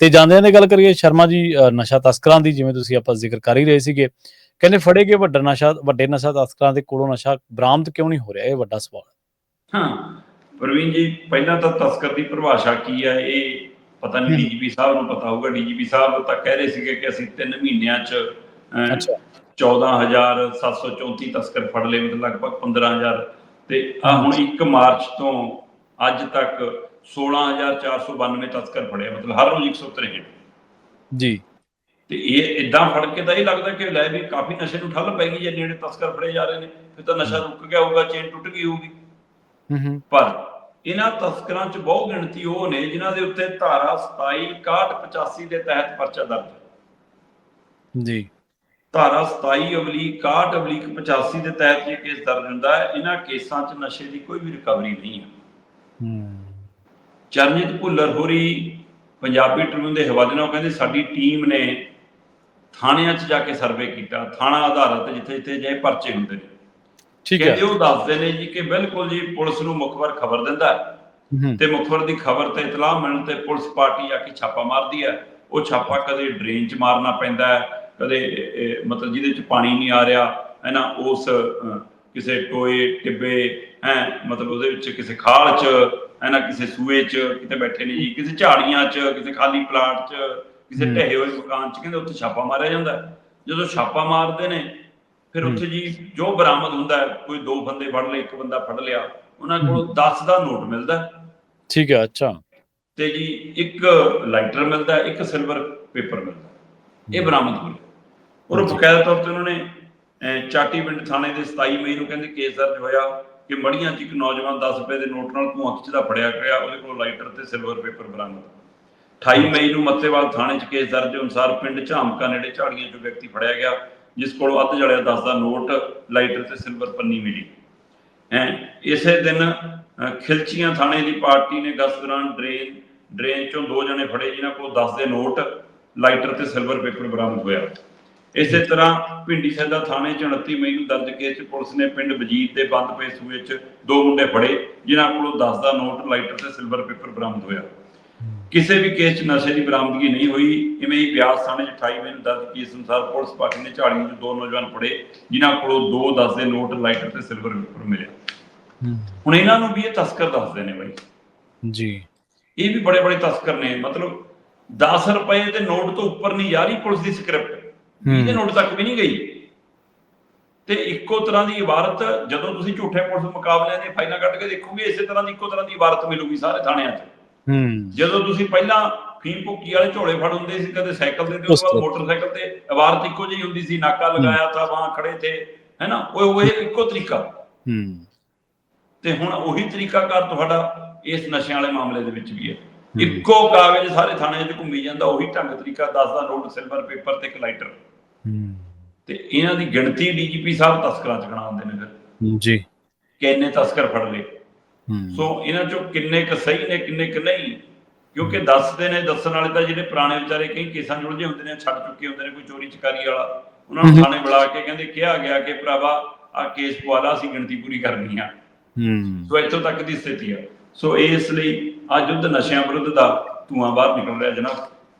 ਤੇ ਜਾਂਦਿਆਂ ਦੀ ਗੱਲ ਕਰੀਏ ਸ਼ਰਮਾ ਜੀ ਨਸ਼ਾ ਤਸਕਰਾਂ ਦੀ ਜਿਵੇਂ ਤੁਸੀਂ ਆਪਾਂ ਜ਼ਿਕਰ ਕਰ ਹੀ ਰਹੇ ਸੀਗੇ ਕਹਿੰਦੇ ਫੜੇ ਗਏ ਵੱਡਾ ਨਸ਼ਾ ਵੱਡੇ ਨਸ਼ਾ ਤਸਕਰਾਂ ਦੇ ਕੋਲੋਂ ਨਸ਼ਾ ਬਰਾਮਦ ਕਿਉਂ ਨਹੀਂ ਹੋ ਰਿਹਾ? ਇਹ ਵੱਡਾ ਸਵਾਲ ਹੈ। ਪ੍ਰਵੀਨ ਜੀ ਪਹਿਲਾਂ ਤਾਂ ਤਸਕਰ ਦੀ ਪਰਿਭਾਸ਼ਾ ਕੀ ਹੈ? ਇਹ ਪਤਾ ਨਹੀਂ। ਡੀਜੀਪੀ ਸਾਹਿਬ ਨੂੰ ਪਤਾ ਹੋਊਗਾ। ਡੀਜੀਪੀ ਸਾਹਿਬ ਤਾਂ ਕਹਿ ਰਹੇ ਸੀਗੇ ਕਿ ਅਸੀਂ 3 ਮਹੀਨਿਆਂ 'ਚ ਅਹ, ਅੱਛਾ। 14734 ਤਸਕਰ ਫੜ ਲਏ ਮਤਲਬ ਲਗਭਗ 15000 ਤੇ ਆ ਹੁਣ 1 ਮਾਰਚ ਤੋਂ ਅੱਜ ਤੱਕ 16492 ਤਸਕਰ ਫੜੇ ਮਤਲਬ ਹਰ ਰੋਜ਼ 163 ਜੀ। ਤੇ ਇਹ ਇਦਾਂ ਫੜ ਕੇ ਤਾਂ ਇਹ ਲੱਗਦਾ ਕਿ ਲੈ ਵੀ ਕਾਫੀ ਨਸ਼ੇ ਨੂੰ ਠੱਲ ਪੈ ਗਈ ਜੇ ਨੇੜੇ ਤਸਕਰ ਫੜੇ ਜਾ ਰਹੇ ਨੇ ਫਿਰ ਤਾਂ ਨਸ਼ਾ ਰੁਕ ਗਿਆ ਹੋਊਗਾ ਚੇਨ ਟੁੱਟ ਗਈ ਹੋਊਗੀ। ਹੂੰ ਹੂੰ। ਪਰ ਇਹਨਾਂ ਤਸਕਰਾਂ 'ਚ ਬਹੁ ਗਿਣਤੀ ਉਹ ਨੇ ਜਿਨ੍ਹਾਂ ਦੇ ਉੱਤੇ ਧਾਰਾ 27 61 85 ਦੇ ਤਹਿਤ ਪਰਚਾ ਦਰਜ ਜੀ। ਧਾਰਾ 27 ਅਬਲੀਕ 61 ਅਬਲੀਕ 85 ਦੇ ਤਹਿਤ ਇਹ ਕੇਸ ਦਰਜ ਹੁੰਦਾ ਹੈ ਇਹਨਾਂ ਕੇਸਾਂ 'ਚ ਨਸ਼ੇ ਦੀ ਕੋਈ ਵੀ ਰਿਕਵਰੀ ਨਹੀਂ ਹੈ। ਹੂੰ। ਚਰਨਜੀਤ ਭੁੱਲਰ ਹੋਰੀ ਪੰਜਾਬੀ ਟ੍ਰਿਬਿਊਨ ਦੇ ਹਵਾਲੇ ਨਾਲ ਕਹਿੰਦੇ ਸਾਡੀ ਟੀਮ ਨੇ ਥਾਣਿਆਂ 'ਚ ਜਾ ਕੇ ਸਰਵੇ ਕੀਤਾ ਥਾਣਾ ਆਧਾਰਿਤ ਜਿੱਥੇ ਜਿੱਥੇ ਜੇ ਪਰਚੇ ਹੁੰਦੇ ਨੇ। ਠੀਕ ਹੈ। ਕਹਿੰਦੇ ਉਹ ਦੱਸਦੇ ਨੇ ਜੀ ਕਿ ਬਿਲਕੁਲ ਜੀ ਪੁਲਿਸ ਨੂੰ ਮੁਖਬਰ ਖਬਰ ਦਿੰਦਾ ਹੈ ਤੇ ਮੁਖਬਰ ਦੀ ਖਬਰ ਤੇ ਇਤਲਾਹ ਮਿਲਣ ਤੇ ਪੁਲਿਸ ਪਾਰਟੀ ਆ ਕੇ ਛਾਪਾ ਮਾਰਦੀ ਹੈ। ਉਹ ਛਾਪਾ ਕਦੇ ਡਰੇਨ 'ਚ ਮਾਰਨਾ ਪੈਂਦਾ ਹੈ ਕਦੇ ਮਤਲਬ ਜਿਹਦੇ 'ਚ ਪਾਣੀ ਨਹੀਂ ਆ ਰਿਹਾ ਹੈ ਨਾ ਉਸ ਕਿਸੇ ਟੋਏ ਟਿੱਬੇ ਹੈ ਮਤਲਬ ਉਹਦੇ ਵਿੱਚ ਕਿਸੇ ਖਾਲ 'ਚ ਹੈ ਨਾ ਕਿਸੇ ਸੂਏ 'ਚ ਕਿਤੇ ਬੈਠੇ ਨੇ ਜੀ ਕਿਸੇ ਝਾੜੀਆਂ 'ਚ ਕਿਸੇ ਖਾਲੀ ਪਲਾਟ 'ਚ ਕਿਸੇ। ਢਹਿ ਹੋਏ ਮਕਾਨ 'ਚ ਕਹਿੰਦੇ ਉੱਥੇ ਛਾਪਾ ਮਾਰਿਆ ਜਾਂਦਾ। ਜਦੋਂ ਛਾਪਾ ਮਾਰਦੇ ਨੇ ਫਿਰ। ਉੱਥੇ ਜੀ ਜੋ ਬਰਾਮਦ ਹੁੰਦਾ ਕੋਈ ਦੋ ਬੰਦੇ ਫੜ ਲਏ ਇੱਕ ਬੰਦਾ ਫੜ ਲਿਆ ਉਹਨਾਂ ਕੋਲ 10 ਦਾ ਨੋਟ ਮਿਲਦਾ ਠੀਕ ਹੈ ਅੱਛਾ ਤੇ ਜੀ ਇੱਕ ਲਾਈਟਰ ਮਿਲਦਾ ਇੱਕ ਸਿਲਵਰ ਪੇਪਰ ਮਿਲਦਾ। ਇਹ ਬਰਾਮਦ ਹੋਇਆ ਔਰ। ਬਕਾਇਦਾ ਤੌਰ ਤੇ ਉਹਨਾਂ ਨੇ ਚਾਟੀ ਪਿੰਡ ਥਾਣੇ ਦੇ 27 ਮਈ ਨੂੰ ਕਹਿੰਦੇ ਕੇਸ ਦਰਜ ਹੋਇਆ ਕਿ ਮੜੀਆਂ 'ਚ ਇੱਕ ਨੌਜਵਾਨ 10 ਰੁਪਏ ਦੇ ਨੋਟ ਨਾਲ ਧੂੰਆਂ ਖਿੱਚਦਾ ਫੜਿਆ ਗਿਆ, ਉਹਦੇ ਕੋਲ ਲਾਈਟਰ ਤੇ ਸਿਲਵਰ ਪੇਪਰ ਬਰਾਮਦ। 28 ਮਈ ਨੂੰ ਮੱਤੇਵਾਲ ਥਾਣੇ 'ਚ ਕੇਸ ਦਰਜ ਅਨੁਸਾਰ ਪਿੰਡ ਝਾਮਕਾ ਨੇੜੇ ਝਾੜੀਆਂ 'ਚੋਂ ਵਿਅਕਤੀ ਫੜਿਆ ਗਿਆ, ਜਿਸ ਕੋਲੋਂ ਅੱਧ ਜਲਿਆ 10 ਦਾ ਨੋਟ ਲਾਈਟਰ ਤੇ ਸਿਲਵਰ ਪੰਨੀ ਮਿਲੀ। ਹੈ, ਇਸੇ ਦਿਨ ਖਿਲਚੀਆਂ ਥਾਣੇ ਦੀ ਪਾਰਟੀ ਨੇ ਗਸ ਦੌਰਾਨ ਡਰੇਨ ਡਰੇਨ ਚੋਂ ਦੋ ਜਣੇ ਫੜੇ, ਜਿਨ੍ਹਾਂ ਕੋਲ 10 ਦੇ ਨੋਟ ਲਾਈਟਰ ਤੇ ਸਿਲਵਰ ਪੇਪਰ ਬਰਾਮਦ ਹੋਇਆ। ਇਸੇ ਤਰ੍ਹਾਂ ਭਿੰਡੀ ਸੈਦਾ ਥਾਣੇ 'ਚ 29 ਮਈ ਨੂੰ ਦਰਜ ਕੇਸ 'ਚ ਪੁਲਿਸ ਨੇ ਪਿੰਡ ਵਜੀਦ ਦੇ ਬੰਦ ਪਏ ਸੂਏ 'ਚ ਦੋ ਮੁੰਡੇ ਫੜੇ ਜਿਨ੍ਹਾਂ ਕੋਲੋਂ 10 ਦਾ ਨੋਟ ਲਾਈਟਰ ਤੇ ਸਿਲਵਰ ਪੇਪਰ ਬਰਾਮਦ ਹੋਇਆ। ਕਿਸੇ ਵੀ ਕੇਸ 'ਚ ਨਸ਼ੇ ਦੀ ਬਰਾਮਦਗੀ ਨਹੀਂ ਹੋਈ ਇਵੇਂ ਹੀ ਬਿਆਸ ਥਾਣੇ 'ਚ 28 ਮਈ ਨੂੰ ਦਰਜ ਕੇਸ ਅਨੁਸਾਰ ਪੁਲਿਸ ਪਾਰਟੀ ਨੇ ਝਾੜੀਆਂ 'ਚ ਦੋ ਨੌਜਵਾਨ ਫੜੇ ਜਿਨ੍ਹਾਂ ਕੋਲੋਂ ਦੋ 10 ਦੇ ਨੋਟ ਲਾਈਟਰ ਤੇ ਸਿਲਵਰ ਪੇਪਰ ਮਿਲਿਆ। ਹੁਣ ਇਹਨਾਂ ਨੂੰ ਵੀ ਇਹ ਤਸਕਰ ਦੱਸਦੇ ਨੇ ਬਾਈ। ਜੀ। ਇਹ ਵੀ ਬੜੇ ਬੜੇ ਤਸਕਰ ਨੇ ਮਤਲਬ 10 ਰੁਪਏ ਦੇ ਨੋਟ ਤੋਂ ਉੱਪਰ ਨਹੀਂ ਰਹੀ ਪੁਲਿਸ ਦੀ ਸਕ੍ਰਿਪਟ ਇਹਦੇ ਨੋਟ ਤੱਕ ਵੀ ਨਹੀਂ ਗਈ। ਤੇ ਇੱਕੋ ਤਰ੍ਹਾਂ ਦੀ ਇਬਾਰਤ ਜਦੋਂ ਤੁਸੀਂ ਝੂਠੇ ਪੁਲਿਸ ਮੁਕਾਬਲਿਆਂ ਦੀਆਂ ਫਾਈਲਾਂ ਕੱਢ ਕੇ ਦੇਖੋਗੇ ਇਸੇ ਤਰ੍ਹਾਂ ਦੀ ਇੱਕੋ ਤਰ੍ਹਾਂ ਦੀ ਇਬਾਰਤ ਮਿਲੂਗੀ ਸਾਰੇ ਥਾਣਿਆਂ 'ਚ। ਹੂੰ। ਜਦੋਂ ਤੁਸੀਂ ਪਹਿਲਾਂ ਫੀਮ ਭੁੱਕੀ ਵਾਲੇ ਝੋਲੇ ਫੜ ਹੁੰਦੇ ਸੀ ਕਦੇ ਸਾਈਕਲ ਤੇ ਤੇ ਉਸ ਤੋਂ ਮੋਟਰਸਾਈਕਲ ਤੇ ਇਬਾਰਤ ਇੱਕੋ ਜਿਹੀ ਹੁੰਦੀ ਸੀ ਨਾਕਾ ਲਗਾਇਆ ਤਾਂ ਵਾਂ ਖੜੇ ਥੇ ਹੈਨਾ? ਉਹ ਉਹ ਇੱਕੋ ਤਰੀਕਾ। ਹੂੰ। ਤੇ ਹੁਣ ਉਹੀ ਤਰੀਕਾਕਾਰ ਤੁਹਾਡਾ ਇਸ ਨਸ਼ਿਆਂ ਵਾਲੇ ਮਾਮਲੇ ਦੇ ਵਿੱਚ ਵੀ ਹੂੰ। ਇੱਕੋ ਕਾਗਜ਼ ਸਾਰੇ ਥਾਣੇ 'ਚ ਘੁੰਮੀ ਜਾਂਦਾ ਉਹੀ ਢੰਗ ਤਰੀਕਾ 10 ਦਾ ਨੋਟ ਸਿਲਵਰ ਪੇਪਰ ਤੇ ਇੱਕ ਲਾਈਟਰ ਹੂੰ। ਤੇ ਇਹਨਾਂ ਦੀ ਗਿਣਤੀ ਡੀਜੀਪੀ ਸਾਹਿਬ ਤਸਕਰਾਂ 'ਚ ਗਣਾਉਂਦੇ ਨੇ ਫਿਰ। ਜੀ। ਕਿ ਇੰਨੇ ਤਸਕਰ ਫੜ ਲਏ। ਸੋ ਇਹਨਾਂ 'ਚੋਂ ਕਿੰਨੇ ਕ ਸਹੀ ਨੇ ਕਿੰਨੇ ਕ ਨਹੀਂ ਕਿਉਂਕਿ ਦੱਸਦੇ ਨੇ ਦੱਸਣ ਵਾਲੇ ਤਾਂ ਜਿਹੜੇ ਪੁਰਾਣੇ ਵਿਚਾਰੇ ਕਈ ਕੇਸਾਂ ਉਲਝੇ ਹੁੰਦੇ ਨੇ ਛੱਡ ਚੁੱਕੇ ਹੁੰਦੇ ਨੇ ਕੋਈ ਚੋਰੀ ਚਕਾਰੀ ਵਾਲਾ। ਉਹਨਾਂ ਨੂੰ। ਥਾਣੇ ਬੁਲਾ ਕੇ ਕਹਿੰਦੇ ਕਿਹਾ ਗਿਆ ਕਿ ਭਰਾਵਾ ਆ ਕੇਸ ਪਵਾਲਾ ਅਸੀਂ ਗਿਣਤੀ ਪੂਰੀ ਕਰਨੀ ਆ। ਹੂੰ। ਸੋ ਇੱਥੋਂ ਤੱਕ ਦੀ ਸਥਿਤੀ ਆ। ਸੋ ਇਸ ਲਈ ਆ ਯੁੱਧ ਨਸ਼ਿਆਂ ਵਿਰੁੱਧ ਦਾ ਧੂਆਂ ਬਾਹਰ ਨਿਕਲ ਰਿਹਾ ਜਨਾਬ।